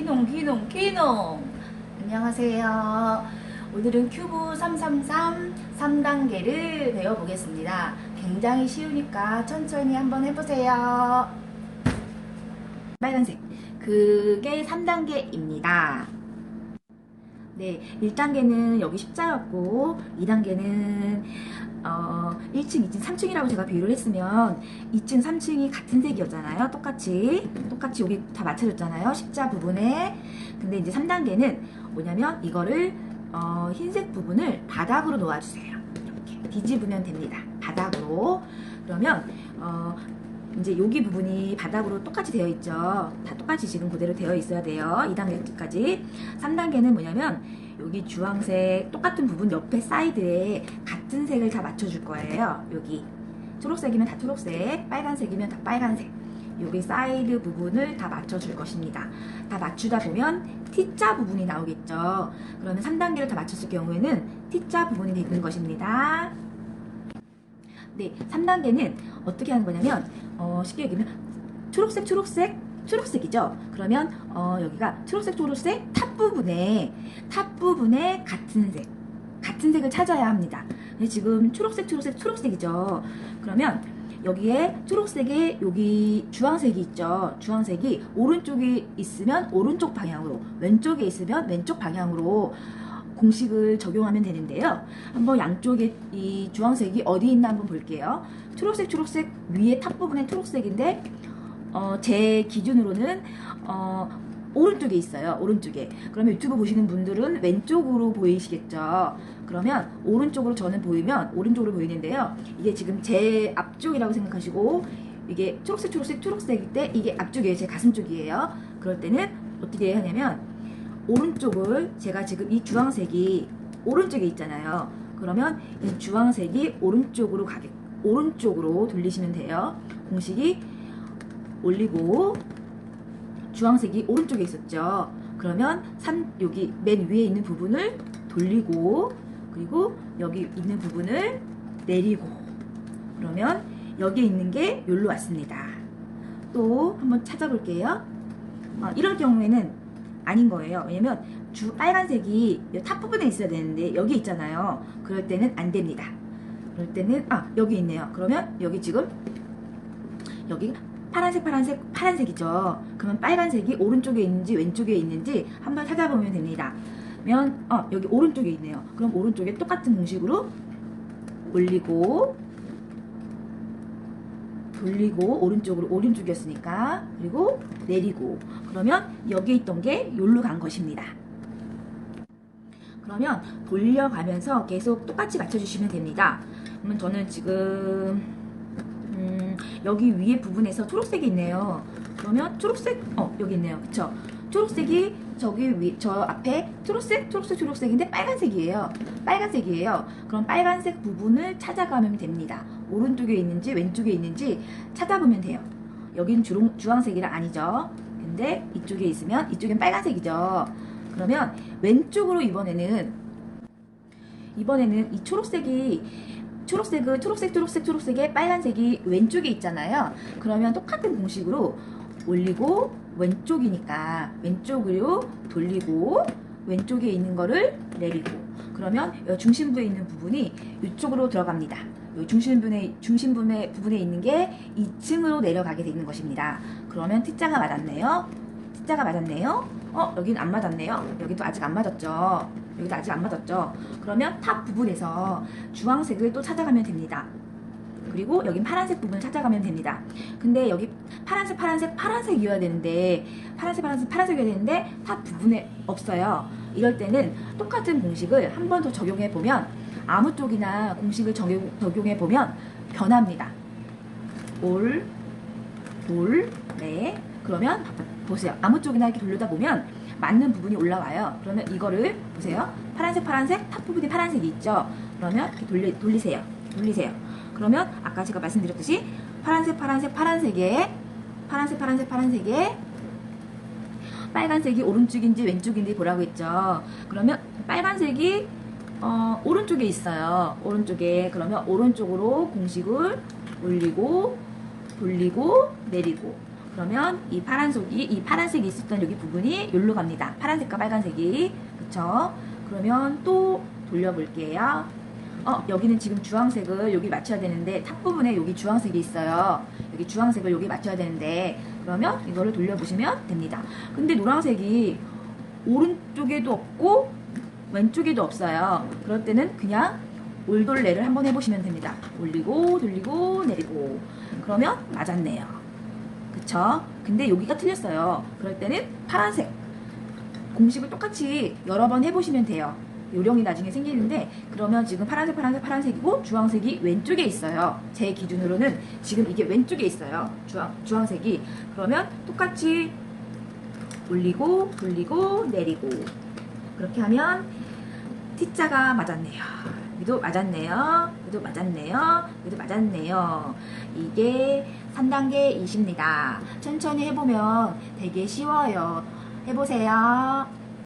키농 키농 키농. 안녕하세요. 오늘은 큐브 333 3단계를 배워보겠습니다. 굉장히 쉬우니까 천천히 한번 해보세요. 빨간색. 그게 3단계입니다 네 1단계는 여기 십자였고 2단계는 어, 1층, 2층, 3층이라고 제가 비유를 했으면 2층, 3층이 같은 색이었잖아요. 똑같이. 똑같이 여기 다 맞춰졌잖아요. 십자 부분에. 근데 이제 3단계는 뭐냐면 이거를 어, 흰색 부분을 바닥으로 놓아주세요. 이렇게 뒤집으면 됩니다. 바닥으로. 그러면 어, 이제 여기 부분이 바닥으로 똑같이 되어 있죠. 다 똑같이 지금 그대로 되어 있어야 돼요. 2단계까지. 3단계는 뭐냐면 여기 주황색 똑같은 부분 옆에 사이드에 같은 색을 다 맞춰줄 거예요. 여기 초록색이면 다 초록색, 빨간색이면 다 빨간색. 여기 사이드 부분을 다 맞춰줄 것입니다. 다 맞추다 보면 T자 부분이 나오겠죠. 그러면 3단계를 다 맞췄을 경우에는 T자 부분이 되는 것입니다. 네, 3단계는 어떻게 하는 거냐면 어, 쉽게 얘기하면 초록색, 초록색, 초록색이죠. 그러면 어, 여기가 초록색, 초록색 탑 부분에 탑 부분에 같은 색, 같은 색을 찾아야 합니다. 지금 초록색, 초록색, 초록색이죠. 그러면 여기에 초록색에 여기 주황색이 있죠. 주황색이 오른쪽에 있으면 오른쪽 방향으로, 왼쪽에 있으면 왼쪽 방향으로 공식을 적용하면 되는데요. 한번 양쪽에 이 주황색이 어디 있나 한번 볼게요. 초록색, 초록색 위에 탑 부분에 초록색인데 어, 제 기준으로는 어, 오른쪽에 있어요. 오른쪽에. 그러면 유튜브 보시는 분들은 왼쪽으로 보이시겠죠. 그러면 오른쪽으로 저는 보이면 오른쪽으로 보이는데요. 이게 지금 제 앞쪽이라고 생각하시고 이게 초록색, 초록색, 초록색일 때 이게 앞쪽이에요. 제 가슴 쪽이에요. 그럴 때는 어떻게 하냐면 오른쪽을 제가 지금 이 주황색이 오른쪽에 있잖아요. 그러면 이 주황색이 오른쪽으로 가게 오른쪽으로 돌리시면 돼요. 공식이 올리고 주황색이 오른쪽에 있었죠. 그러면 3 여기 맨 위에 있는 부분을 돌리고 그리고 여기 있는 부분을 내리고 그러면 여기에 있는 게 여기로 왔습니다. 또 한번 찾아볼게요. 어, 이럴 경우에는 아닌 거예요. 왜냐면 주 빨간색이 탑 부분에 있어야 되는데 여기 있잖아요. 그럴 때는 안 됩니다. 그럴 때는 아 여기 있네요. 그러면 여기 지금 여기 파란색 파란색 파란색이죠. 그러면 빨간색이 오른쪽에 있는지 왼쪽에 있는지 한번 찾아보면 됩니다. 면 어, 여기 오른쪽에 있네요. 그럼 오른쪽에 똑같은 공식으로 올리고 돌리고 오른쪽으로 오른쪽이었으니까 그리고 내리고 그러면 여기 있던 게 여기로 간 것입니다. 그러면 돌려가면서 계속 똑같이 맞춰주시면 됩니다. 그러면 저는 지금 음, 여기 위에 부분에서 초록색이 있네요. 그러면 초록색 어 여기 있네요. 그쵸? 초록색이 저기 위, 저 앞에 초록색, 초록색, 초록색인데 빨간색이에요. 빨간색이에요. 그럼 빨간색 부분을 찾아가면 됩니다. 오른쪽에 있는지 왼쪽에 있는지 찾아보면 돼요. 여긴 주홍, 주황색이라 아니죠. 근데 이쪽에 있으면 이쪽엔 빨간색이죠. 그러면 왼쪽으로 이번에는 이번에는 이 초록색이 초록색은 초록색 초록색 초록색에 빨간색이 왼쪽에 있잖아요. 그러면 똑같은 공식으로 올리고 왼쪽이니까 왼쪽으로 돌리고 왼쪽에 있는 거를 내리고 그러면 이 중심부에 있는 부분이 이쪽으로 들어갑니다. 이 중심부에 중심부의 부분에 있는 게 2층으로 내려가게 되는 것입니다. 그러면 T자가 맞았네요. T자가 맞았네요. 어 여기는 안 맞았네요. 여기도 아직 안 맞았죠. 여기도 아직 안 맞았죠. 그러면 탑 부분에서 주황색을 또 찾아가면 됩니다. 그리고 여긴 파란색 부분을 찾아가면 됩니다. 근데 여기 파란색, 파란색, 파란색이어야 되는데 파란색, 파란색, 파란색이어야 되는데 탑 부분에 없어요. 이럴 때는 똑같은 공식을 한 번 더 적용해 보면 아무 쪽이나 공식을 적용, 적용해 보면 변합니다. 올, 올, 네. 그러면 보세요. 아무 쪽이나 이렇게 돌리다 보면 맞는 부분이 올라와요. 그러면 이거를 보세요. 파란색, 파란색, 탑 부분이 파란색이 있죠. 그러면 이렇게 돌리, 돌리세요. 돌리세요. 그러면 아까 제가 말씀드렸듯이 파란색, 파란색, 파란색에 파란색, 파란색, 파란색에 빨간색이 오른쪽인지 왼쪽인지 보라고 했죠. 그러면 빨간색이 어, 오른쪽에 있어요. 오른쪽에 그러면 오른쪽으로 공식을 올리고 돌리고 내리고 그러면 이 파란색이 이 파란색이 있었던 여기 부분이 여기로 갑니다. 파란색과 빨간색이 그쵸? 그러면 또 돌려볼게요. 어 여기는 지금 주황색을 여기 맞춰야 되는데 탑 부분에 여기 주황색이 있어요. 여기 주황색을 여기 맞춰야 되는데 그러면 이거를 돌려보시면 됩니다. 근데 노란색이 오른쪽에도 없고 왼쪽에도 없어요. 그럴 때는 그냥 올돌레를 한번 해보시면 됩니다. 올리고 돌리고 내리고 그러면 맞았네요. 그쵸? 근데 여기가 틀렸어요. 그럴 때는 파란색 공식을 똑같이 여러 번 해보시면 돼요. 요령이 나중에 생기는데 그러면 지금 파란색 파란색 파란색이고 주황색이 왼쪽에 있어요. 제 기준으로는 지금 이게 왼쪽에 있어요. 주황, 주황색이 그러면 똑같이 올리고 돌리고 내리고 그렇게 하면 T자가 맞았네요. 여기도 맞았네요. 여기도 맞았네요. 여기도 맞았네요. 이게 3단계 20입니다. 천천히 해보면 되게 쉬워요. 해보세요.